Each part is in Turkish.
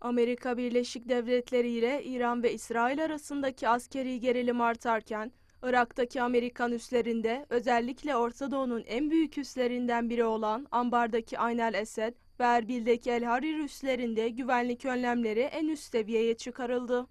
Amerika Birleşik Devletleri ile İran ve İsrail arasındaki askeri gerilim artarken, Irak'taki Amerikan üslerinde özellikle Orta Doğu'nun en büyük üslerinden biri olan Ambar'daki Ayn el Esed ve Erbil'deki El Harir üslerinde güvenlik önlemleri en üst seviyeye çıkarıldı.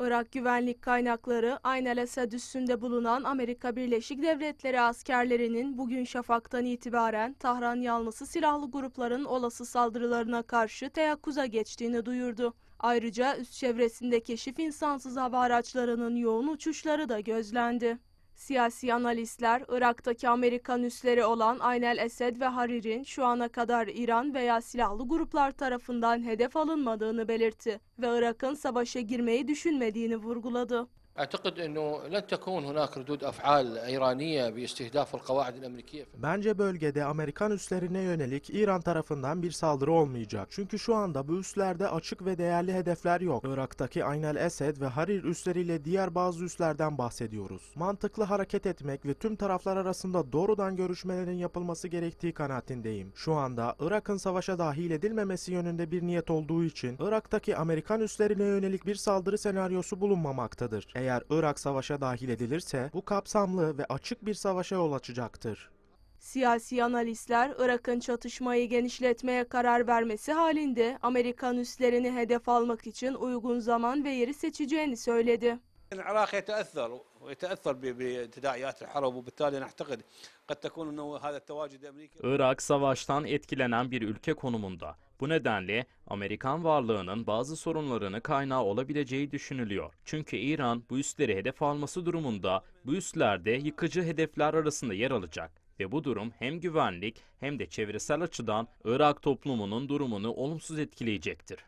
Irak güvenlik kaynakları Ayn el Esed üssünde bulunan Amerika Birleşik Devletleri askerlerinin bugün şafaktan itibaren Tahran yanlısı silahlı grupların olası saldırılarına karşı teyakkuza geçtiğini duyurdu. Ayrıca üst çevresinde keşif insansız hava araçlarının yoğun uçuşları da gözlendi. Siyasi analistler Irak'taki Amerikan üsleri olan Ayn el Esed ve Harir'in şu ana kadar İran veya silahlı gruplar tarafından hedef alınmadığını belirtti ve Irak'ın savaşa girmeyi düşünmediğini vurguladı. اعتقد انه لن تكون هناك ردود افعال ايرانيه باستهداف القواعد الامريكيه في Bence bölgede Amerikan üslerine yönelik İran tarafından bir saldırı olmayacak. Çünkü şu anda bu üslerde açık ve değerli hedefler yok. Irak'taki Ayn el Esed ve Harir üsleriyle diğer bazı üslerden bahsediyoruz. Mantıklı hareket etmek ve tüm taraflar arasında doğrudan görüşmelerin yapılması gerektiği kanaatindeyim. Şu anda Irak'ın savaşa dahil edilmemesi yönünde bir niyet olduğu için Irak'taki Amerikan üslerine yönelik bir saldırı senaryosu bulunmamaktadır. Eğer Irak savaşa dahil edilirse bu kapsamlı ve açık bir savaşa yol açacaktır. Siyasi analistler Irak'ın çatışmayı genişletmeye karar vermesi halinde Amerikan üslerini hedef almak için uygun zaman ve yeri seçeceğini söyledi. العراق يتاثر ويتاثر ب- بتداعيات الحرب وبالتالي نعتقد قد تكون انه هذا التواجد الامريكي Irak savaştan etkilenen bir ülke konumunda. bu nedenle Amerikan varlığının bazı sorunlarını kaynağı olabileceği düşünülüyor. Çünkü İran bu üsleri hedef alması durumunda bu üslerde yıkıcı hedefler arasında yer alacak. Ve bu durum hem güvenlik hem de çevresel açıdan Irak toplumunun durumunu olumsuz etkileyecektir.